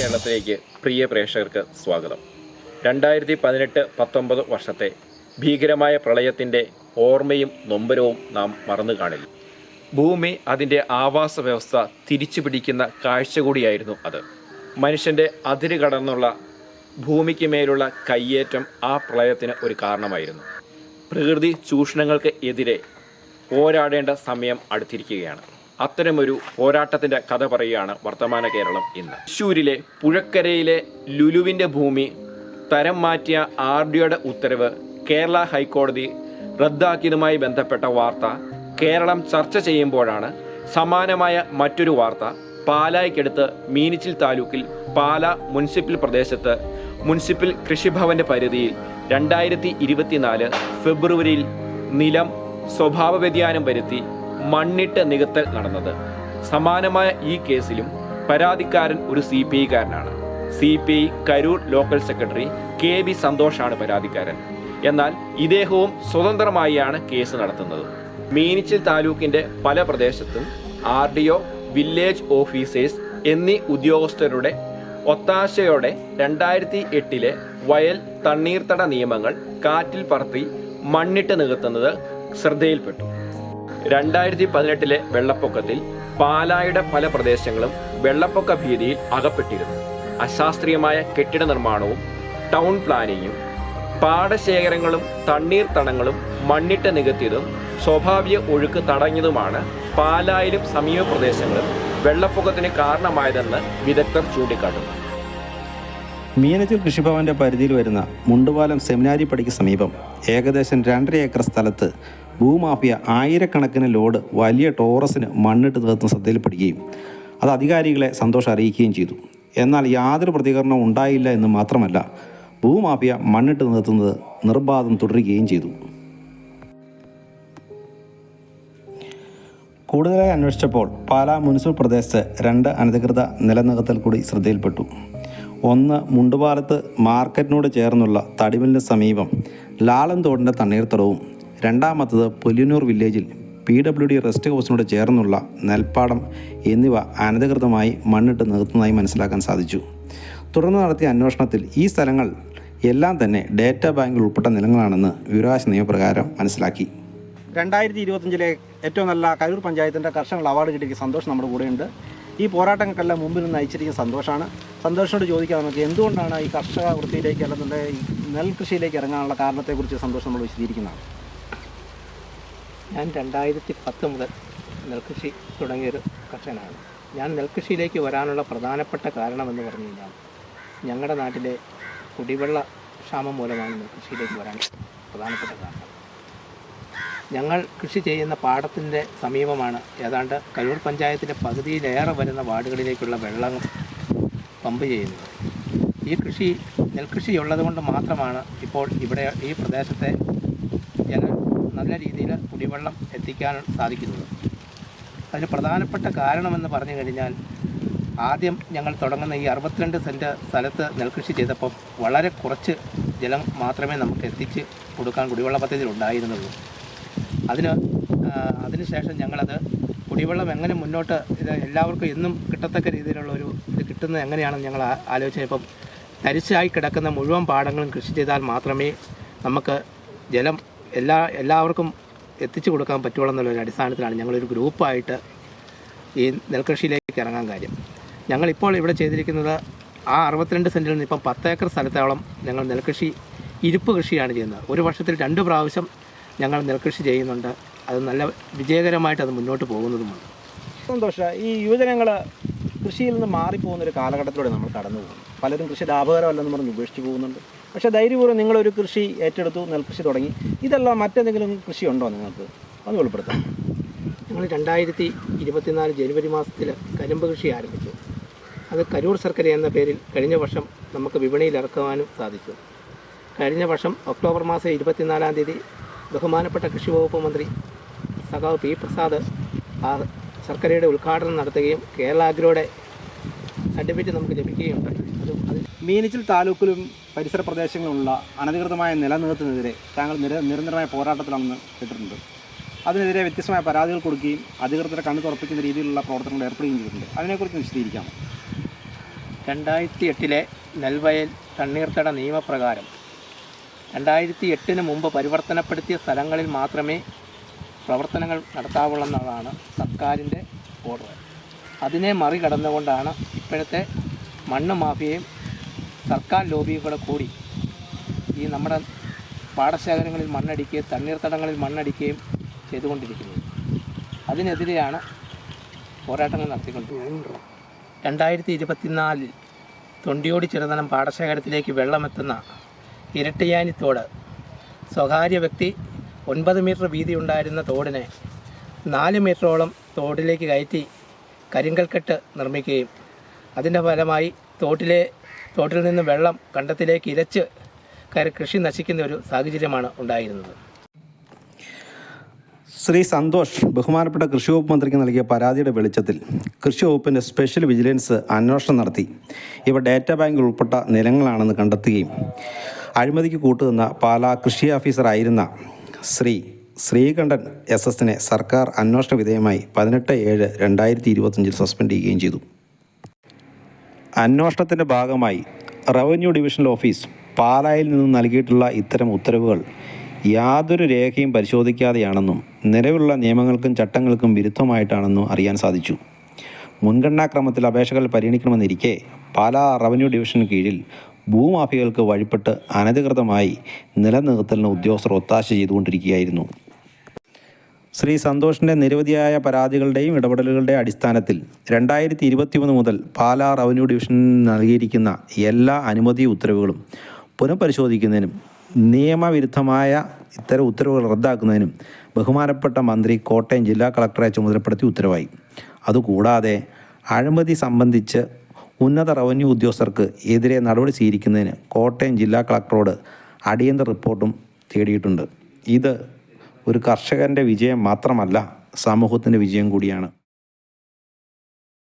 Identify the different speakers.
Speaker 1: വാർത്തയിലേക്ക് പ്രിയ പ്രേക്ഷകർക്ക് സ്വാഗതം. രണ്ടായിരത്തി പതിനെട്ട് പത്തൊമ്പത് വർഷത്തെ ഭീകരമായ പ്രളയത്തിന്റെ ഓർമ്മയും നൊമ്പരവും നാം മറന്നു കാണില്ല. ഭൂമി അതിന്റെ ആവാസ വ്യവസ്ഥ തിരിച്ചു പിടിക്കുന്ന കാഴ്ച കൂടിയായിരുന്നു അത്. മനുഷ്യന്റെ അതിര് കടന്നുള്ള ഭൂമിക്ക് മേലുള്ള കയ്യേറ്റം ആ പ്രളയത്തിന് ഒരു കാരണമായിരുന്നു. പ്രകൃതി ചൂഷണങ്ങൾക്ക് എതിരെ പോരാടേണ്ട സമയം അടുത്തിരിക്കുകയാണ്. അത്തരമൊരു പോരാട്ടത്തിന്റെ കഥ പറയുകയാണ് വർത്തമാന കേരളം ഇന്ന്. തൃശ്ശൂരിലെ പുഴക്കരയിലെ ലുലുവിന്റെ ഭൂമി തരം മാറ്റിയ ആർ ഡിയുടെ ഉത്തരവ് കേരള ഹൈക്കോടതി റദ്ദാക്കിയതുമായി ബന്ധപ്പെട്ട വാർത്ത കേരളം ചർച്ച ചെയ്യുമ്പോഴാണ് സമാനമായ മറ്റൊരു വാർത്ത പാലായ്ക്കടുത്ത് മീനിച്ചിൽ താലൂക്കിൽ പാല മുനിസിപ്പൽ പ്രദേശത്ത് മുനിസിപ്പൽ കൃഷിഭവന്റെ പരിധിയിൽ രണ്ടായിരത്തി ഇരുപത്തിനാല് ഫെബ്രുവരിയിൽ നിലം സ്വഭാവ വ്യതിയാനം വരുത്തി മണ്ണിട്ട് നികത്തൽ നടന്നത്. സമാനമായ ഈ കേസിലും പരാതിക്കാരൻ ഒരു C P ഐക്കാരനാണ്. C P I Karoor local secretary K B സന്തോഷാണ് പരാതിക്കാരൻ. എന്നാൽ ഇദ്ദേഹവും സ്വതന്ത്രമായാണ് കേസ് നടത്തുന്നത്. മീനിച്ചിൽ താലൂക്കിന്റെ പല പ്രദേശത്തും R D O village officers എന്നീ ഉദ്യോഗസ്ഥരുടെ ഒത്താശയോടെ രണ്ടായിരത്തി എട്ടിലെ വയൽ തണ്ണീർത്തട നിയമങ്ങൾ കാറ്റിൽ പറത്തി മണ്ണിട്ട് നികത്തുന്നത് ശ്രദ്ധയിൽപ്പെട്ടു. രണ്ടായിരത്തി പതിനെട്ടിലെ വെള്ളപ്പൊക്കത്തിൽ പാലായുടെ പല പ്രദേശങ്ങളും വെള്ളപ്പൊക്ക ഭീതിയിൽ അകപ്പെട്ടിരുന്നു. അശാസ്ത്രീയമായ കെട്ടിട നിർമ്മാണവും ടൗൺ പ്ലാനിങ്ങും പാടശേഖരങ്ങളും തണ്ണീർത്തടങ്ങളും മണ്ണിട്ട് നികത്തിയതും സ്വാഭാവിക ഒഴുക്ക് തടഞ്ഞതുമാണ് പാലായിലും സമീപ പ്രദേശങ്ങളും വെള്ളപ്പൊക്കത്തിന് കാരണമായതെന്ന് വിദഗ്ധർ ചൂണ്ടിക്കാട്ടുന്നു.
Speaker 2: മീനച്ചൂർ കൃഷിഭവന്റെ പരിധിയിൽ വരുന്ന മുണ്ടുപാലം സെമിനാരിപ്പടിക്ക് സമീപം ഏകദേശം രണ്ടര ഏക്കർ സ്ഥലത്ത് ഭൂമാഫിയ ആയിരക്കണക്കിന് ലോഡ് വലിയ ടോറസിന് മണ്ണിട്ട് തീർത്ത് ശ്രദ്ധയിൽപ്പെടുകയും അത് അധികാരികളെ സന്തോഷം അറിയിക്കുകയും ചെയ്തു. എന്നാൽ യാതൊരു പ്രതികരണവും ഉണ്ടായില്ല എന്ന് മാത്രമല്ല ഭൂമാഫിയ മണ്ണിട്ട് നിർത്തുന്നത് നിർബാധം തുടരുകയും ചെയ്തു. കൂടുതലായി അന്വേഷിച്ചപ്പോൾ പാലാ മുനിസിപ്പൽ പ്രദേശത്ത് രണ്ട് അനധികൃത നിലനികത്തൽ കൂടി ശ്രദ്ധയിൽപ്പെട്ടു. ഒന്ന് മുണ്ടുപാലത്ത് മാർക്കറ്റിനോട് ചേർന്നുള്ള തടിമിലിന് സമീപം ലാളൻ തോടിന്റെ തണ്ണീർത്തടവും രണ്ടാമത്തത് പുലിയന്നൂർ വില്ലേജിൽ പി ഡബ്ല്യു ഡി റെസ്റ്റ് ഹൗസിനോട് ചേർന്നുള്ള നെൽപ്പാടം എന്നിവ അനധികൃതമായി മണ്ണിട്ട് നിർത്തുന്നതായി മനസ്സിലാക്കാൻ സാധിച്ചു. തുടർന്ന് നടത്തിയ അന്വേഷണത്തിൽ ഈ സ്ഥലങ്ങൾ എല്ലാം തന്നെ ഡേറ്റ ബാങ്കിൽ ഉൾപ്പെട്ട നിലങ്ങളാണെന്ന് വിവരാശ നിയമപ്രകാരം മനസ്സിലാക്കി.
Speaker 3: രണ്ടായിരത്തി ഇരുപത്തഞ്ചിലെ ഏറ്റവും നല്ല കരൂർ പഞ്ചായത്തിന്റെ കർഷകർ അവാർഡ് കിട്ടിയ സന്തോഷം നമ്മുടെ കൂടെയുണ്ട്. ഈ പോരാട്ടങ്ങൾക്കെല്ലാം മുമ്പിൽ നിന്ന് നയിച്ചിരിക്കുന്ന സന്തോഷമാണ് സന്തോഷത്തോട് ചോദിക്കാം നമുക്ക് എന്തുകൊണ്ടാണ് ഈ കർഷക വൃത്തിയിലേക്ക് അല്ലെന്നുണ്ടെങ്കിൽ നെൽകൃഷിയിലേക്ക് ഇറങ്ങാനുള്ള കാരണത്തെക്കുറിച്ച് സന്തോഷം നമ്മൾ വിശദീകരിക്കുന്നതാണ്.
Speaker 4: ഞാൻ രണ്ടായിരത്തി പത്ത് മുതൽ നെൽകൃഷി തുടങ്ങിയൊരു കർഷകനാണ്. ഞാൻ നെൽകൃഷിയിലേക്ക് വരാനുള്ള പ്രധാനപ്പെട്ട കാരണമെന്ന് പറഞ്ഞു കഴിഞ്ഞാൽ ഞങ്ങളുടെ നാട്ടിലെ കുടിവെള്ള ക്ഷാമം മൂലമാണ് നെൽകൃഷിയിലേക്ക് വരാൻ പ്രധാനപ്പെട്ട കാരണം. ഞങ്ങൾ കൃഷി ചെയ്യുന്ന പാടത്തിന്റെ സമീപമാണ് ഏതാണ്ട് കരൂർ പഞ്ചായത്തിന്റെ പകുതിയിലേറെ വരുന്ന വാർഡുകളിലേക്കുള്ള വെള്ളം പമ്പ് ചെയ്യുന്നത്. ഈ കൃഷി നെൽകൃഷി ഉള്ളതുകൊണ്ട് മാത്രമാണ് ഇപ്പോൾ ഇവിടെ ഈ പ്രദേശത്തെ നല്ല രീതിയിൽ കുടിവെള്ളം എത്തിക്കാൻ സാധിക്കുന്നത് അതിന് പ്രധാനപ്പെട്ട കാരണമെന്ന് പറഞ്ഞു കഴിഞ്ഞാൽ ആദ്യം ഞങ്ങൾ തുടങ്ങുന്ന ഈ അറുപത്തിരണ്ട് സെന്റ് സ്ഥലത്ത് നെൽകൃഷി ചെയ്തപ്പോൾ വളരെ കുറച്ച് ജലം മാത്രമേ നമുക്ക് എത്തിച്ച് കൊടുക്കാൻ കുടിവെള്ള പദ്ധതിയിൽ ഉണ്ടായിരുന്നുള്ളൂ. അതിന് അതിനുശേഷം ഞങ്ങളത് കുടിവെള്ളം എങ്ങനെ മുന്നോട്ട് ഇത് എല്ലാവർക്കും എന്നും കിട്ടത്തക്ക രീതിയിലുള്ള ഒരു ഇത് കിട്ടുന്നത് എങ്ങനെയാണെന്ന് ഞങ്ങൾ ആലോചിച്ചപ്പം തരിശായി കിടക്കുന്ന മുഴുവൻ പാടങ്ങളും കൃഷി ചെയ്താൽ മാത്രമേ നമുക്ക് ജലം എല്ലാ എല്ലാവർക്കും എത്തിച്ചു കൊടുക്കാൻ പറ്റുള്ളൂ എന്നുള്ളൊരു അടിസ്ഥാനത്തിലാണ് ഞങ്ങളൊരു ഗ്രൂപ്പായിട്ട് ഈ നെൽകൃഷിയിലേക്ക് ഇറങ്ങാൻ കാര്യം. ഞങ്ങളിപ്പോൾ ഇവിടെ ചെയ്തിരിക്കുന്നത് ആ അറുപത്തിരണ്ട് സെന്റിൽ നിന്ന് ഇപ്പം പത്തേക്കർ സ്ഥലത്തോളം ഞങ്ങൾ നെൽകൃഷി ഇരിപ്പ് കൃഷിയാണ് ചെയ്യുന്നത്. ഒരു വർഷത്തിൽ രണ്ട് പ്രാവശ്യം ഞങ്ങൾ നെൽകൃഷി ചെയ്യുന്നുണ്ട്. അത് നല്ല വിജയകരമായിട്ട് അത് മുന്നോട്ട് പോകുന്നതുമാണ്.
Speaker 3: സന്തോഷ ഈ യുവജനങ്ങൾ കൃഷിയിൽ നിന്ന് മാറിപ്പോകുന്ന ഒരു കാലഘട്ടത്തിലൂടെ നമ്മൾ കടന്നു പോകുന്നു. പലരും കൃഷി ലാഭകരമല്ലെന്ന് പറഞ്ഞ് ഉപേക്ഷിച്ച് പോകുന്നുണ്ട്. പക്ഷേ ധൈര്യപൂർവം നിങ്ങളൊരു കൃഷി ഏറ്റെടുത്തു നെൽകൃഷി തുടങ്ങി. ഇതെല്ലാം മറ്റെന്തെങ്കിലും കൃഷി ഉണ്ടോ നിങ്ങൾക്ക്? അത് വെളിപ്പെടുത്താം.
Speaker 4: ഞങ്ങൾ രണ്ടായിരത്തി ഇരുപത്തിനാല് ജനുവരി മാസത്തിൽ കരിമ്പ് കൃഷി ആരംഭിച്ചു. അത് കരൂർ സർക്കര എന്ന പേരിൽ കഴിഞ്ഞ വർഷം നമുക്ക് വിപണിയിൽ ഇറക്കുവാനും സാധിച്ചു. കഴിഞ്ഞ വർഷം ഒക്ടോബർ മാസം ഇരുപത്തിനാലാം തീയതി ബഹുമാനപ്പെട്ട കൃഷി വകുപ്പ് മന്ത്രി സഖാവ് പി പ്രസാദ് ആ ശർക്കരയുടെ ഉദ്ഘാടനം നടത്തുകയും കേരള അഗ്രോയുടെ സർട്ടിഫിക്കറ്റ് നമുക്ക് ലഭിക്കുകയുണ്ടായി അതും അത്
Speaker 3: മീനിച്ചിൽ താലൂക്കിലും പരിസര പ്രദേശങ്ങളിലുള്ള അനധികൃതമായ നിലനിർത്തുന്നതിനെതിരെ താങ്കൾ നിര നിരന്തരമായ പോരാട്ടത്തിലാണെന്ന് കേട്ടിട്ടുണ്ട്. അതിനെതിരെ വ്യത്യസ്തമായ പരാതികൾ കൊടുക്കുകയും അധികൃതരെ കണ്ണു തുറപ്പിക്കുന്ന രീതിയിലുള്ള പ്രവർത്തനങ്ങൾ ഏർപ്പെടുകയും ചെയ്തിട്ടുണ്ട്. അതിനെക്കുറിച്ച് വിശദീകരിക്കാം
Speaker 4: രണ്ടായിരത്തി എട്ടിലെ നെൽവയൽ തണ്ണീർത്തട നിയമപ്രകാരം രണ്ടായിരത്തി എട്ടിന് മുമ്പ് പരിവർത്തനപ്പെടുത്തിയ സ്ഥലങ്ങളിൽ മാത്രമേ പ്രവർത്തനങ്ങൾ നടത്താവുള്ളതാണ് സർക്കാരിന്റെ ഓർഡർ അതിനെ മറികടന്നുകൊണ്ടാണ് ഇപ്പോഴത്തെ മണ്ണ് മാഫിയയും സർക്കാർ ലോബിയും കൂടെ കൂടി ഈ നമ്മുടെ പാടശേഖരങ്ങളിൽ മണ്ണടിക്കുകയും തണ്ണീർത്തടങ്ങളിൽ മണ്ണടിക്കുകയും ചെയ്തുകൊണ്ടിരിക്കുന്നത്. അതിനെതിരെയാണ് പോരാട്ടങ്ങൾ നടത്തിക്കൊണ്ടിരിക്കുന്നത്. രണ്ടായിരത്തി ഇരുപത്തിനാലിൽ തൊണ്ടിയോടി ചെറുതനം പാടശേഖരത്തിലേക്ക് വെള്ളമെത്തുന്ന ഇരട്ടിയാനി തോട് സ്വകാര്യ വ്യക്തി ഒൻപത് മീറ്റർ വീതിയുണ്ടായിരുന്ന തോടിനെ നാല് മീറ്ററോളം തോടിലേക്ക് കയറ്റി കരിങ്കൽക്കെട്ട് നിർമ്മിക്കുകയും അതിന്റെ ഫലമായി തോട്ടിലെ തോട്ടിൽ നിന്ന് വെള്ളം കണ്ടത്തിലേക്ക് ഇരച്ച് കയറി കൃഷി നശിക്കുന്ന ഒരു സാഹചര്യമാണ് ഉണ്ടായിരുന്നത്.
Speaker 2: ശ്രീ സന്തോഷ് ബഹുമാനപ്പെട്ട കൃഷി വകുപ്പ് മന്ത്രിക്ക് നൽകിയ പരാതിയുടെ വെളിച്ചത്തിൽ കൃഷി വകുപ്പിന്റെ സ്പെഷ്യൽ വിജിലൻസ് അന്വേഷണം നടത്തി. ഇവ ഡാറ്റ ബാങ്കിൽ ഉൾപ്പെട്ട നിലങ്ങളാണെന്ന് കണ്ടെത്തുകയും അഴിമതിക്ക് കൂട്ടുനിന്ന പാലാ കൃഷി ഓഫീസറായിരുന്ന ശ്രീ ശ്രീകണ്ഠൻ എസ് എസിനെ സർക്കാർ അന്വേഷണ വിധേയമായി പതിനെട്ട് ഏഴ് രണ്ടായിരത്തി ഇരുപത്തഞ്ചിൽ സസ്പെൻഡ് ചെയ്യുകയും ചെയ്തു. അന്വേഷണത്തിന്റെ ഭാഗമായി റവന്യൂ ഡിവിഷണൽ ഓഫീസ് പാലായിൽ നിന്ന് നൽകിയിട്ടുള്ള ഇത്തരം ഉത്തരവുകൾ യാതൊരു രേഖയും പരിശോധിക്കാതെയാണെന്നും നിലവിലുള്ള നിയമങ്ങൾക്കും ചട്ടങ്ങൾക്കും വിരുദ്ധമായിട്ടാണെന്നും അറിയാൻ സാധിച്ചു. മുൻഗണനാക്രമത്തിൽ അപേക്ഷകൾ പരിഗണിക്കണമെന്നിരിക്കെ പാലാ റവന്യൂ ഡിവിഷന് കീഴിൽ ഭൂമാഫികൾക്ക് വഴിപ്പെട്ട് അനധികൃതമായി നിലനിർത്തലിന് ഉദ്യോഗസ്ഥർ ഒത്താശ ചെയ്തുകൊണ്ടിരിക്കുകയായിരുന്നു. ശ്രീ സന്തോഷിന്റെ നിരവധിയായ പരാതികളുടെയും ഇടപെടലുകളുടെയും അടിസ്ഥാനത്തിൽ രണ്ടായിരത്തി ഇരുപത്തിമൂന്ന് മുതൽ പാലാ റവന്യൂ ഡിവിഷനിൽ നൽകിയിരിക്കുന്ന എല്ലാ അനുമതി ഉത്തരവുകളും പുനഃപരിശോധിക്കുന്നതിനും നിയമവിരുദ്ധമായ ഇത്തരം ഉത്തരവുകൾ റദ്ദാക്കുന്നതിനും ബഹുമാനപ്പെട്ട മന്ത്രി കോട്ടയം ജില്ലാ കളക്ടറെ ചുമതലപ്പെടുത്തി ഉത്തരവായി. അതുകൂടാതെ അഴിമതി സംബന്ധിച്ച് ഉന്നത റവന്യൂ ഉദ്യോഗസ്ഥർക്ക് എതിരെ നടപടി സ്വീകരിക്കുന്നതിന് കോട്ടയം ജില്ലാ കളക്ടറോട് അടിയന്തര റിപ്പോർട്ടും തേടിയിട്ടുണ്ട്. ഇത് ഒരു കർഷകന്റെ വിജയം മാത്രമല്ല സമൂഹത്തിന്റെ വിജയം കൂടിയാണ്.